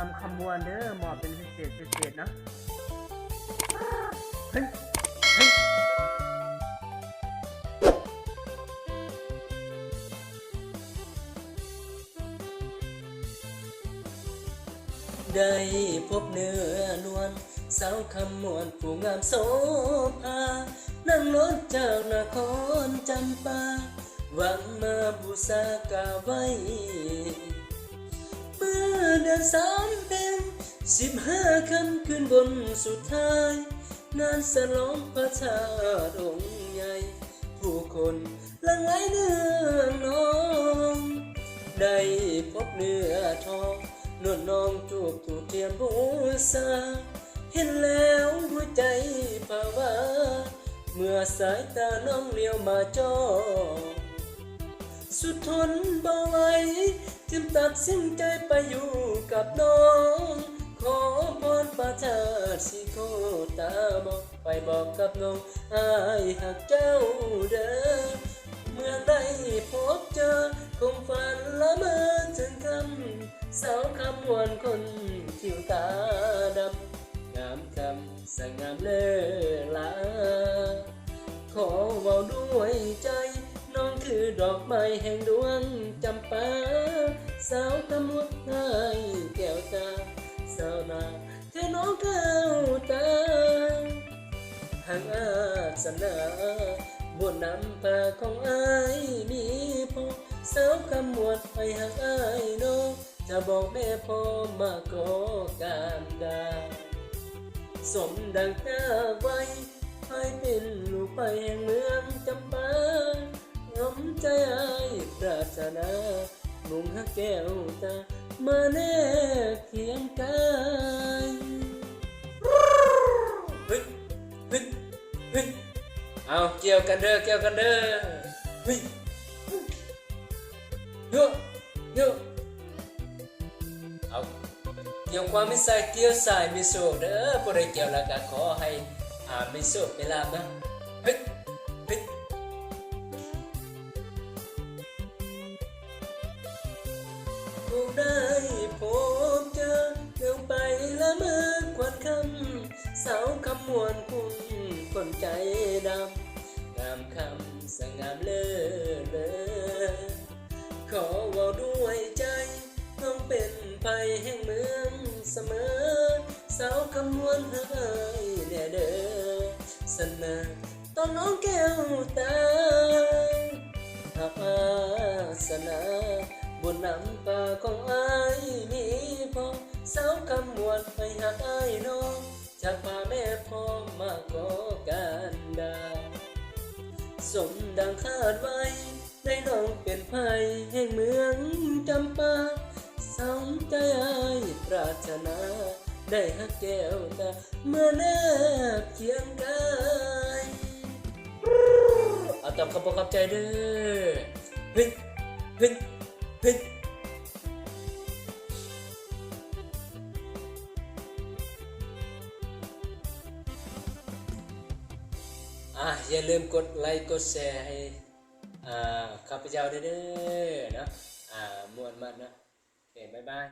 ามคำมวลเด้อหมอบเป็นพิเศษพิเศษเนาะเฮ้ยเฮ้ยได้พบเนื้อนวลสาวคำมวนผู้งามโสภานั่งรถจากนครจำปาหวังมาบูชากราบไว้เมื่อ เดือนสามเป็นสิบห้าคำคืนบนสุดท้ายงานสลองพระชาติองค์ใหญ่ ผู้คนลังไหลเนื้องนอง ได้พบเนื้อทองนวลน้องจูบถูกเทียมบูชาเห็นแล้วหัวใจภาวะเมื่อสายตาน้องเลี้ยวมาจ้อสุดทนบ่ไหว จึงตัดสินใจไปอยู่กับน้อง ขอพรประชาติสิโคตาบอกไปบอกกับน้องอายหักเจ้าเด้อเมื่อได้พบเจอคงฝันละเมอถึงคำสาวคำวานคนผิวตาดำงามคำสงามเลิศลาขอเว้าด้วยใจ ดอกไม้แห่งดวงจำปาสาวตะมุดให้แก้วตาสาวนาเธอน้องแก้วตาหางอาสนาบนน้ำพาของอายมีพอสาวคำมวดให้หางอายน้องจะบอกแม่พ่อมาขอการดาสมดังตาไว้ให้เป็นลูกไปแห่งเมืองจำปา น้อมใจไอายปรารถนามุ่งหักแก้วตามาแน่เคียงกายเฮ้ยเฮ้ยเฮ้ยเอาเกี่ยวกันเด้อเกี่ยวกันเด้อเฮ้ยเยอะเยอะเอาเกี่ยวความมิใส่เกี่ยวสายมิโซเด้อผู้ใดเกี่ยวแล้วก็ขอให้อ่ามิโซะไปลาบนะเฮ้ย ผู้ได้พบเจอเรื่องไปละเมอควันคำสาวคำมวนคุณคนใจดำงามคำสงามเลิศเลอขอว่าด้วยใจน้องเป็นไปแห่งเมืองเสมอ สาวคำนวณเฮ้ยแน่เด้อสนาตอนน้องแก้วตาอาสนา บนน้ำตาของอายมีพอสาวคำนวณไปหักอายน้องจากพาแม่พ่อมาขอการดา สมดังคาดไว้ได้น้องเป็นไผ่แห่งเมืองจำปาสมใจอายปรารถนา ได้ฮักแก้วตาเมื่อแนบเคียงกายเอาตามคำบอกกับใจเด้อเฮ้ยเฮ้ย เฮ้ยอะอย่าลืมกดไลค์กดแชร์ให้อ่าข้าพเจ้าเด้อเนาะอ่ามวนมันนะโอเคบ๊ายบาย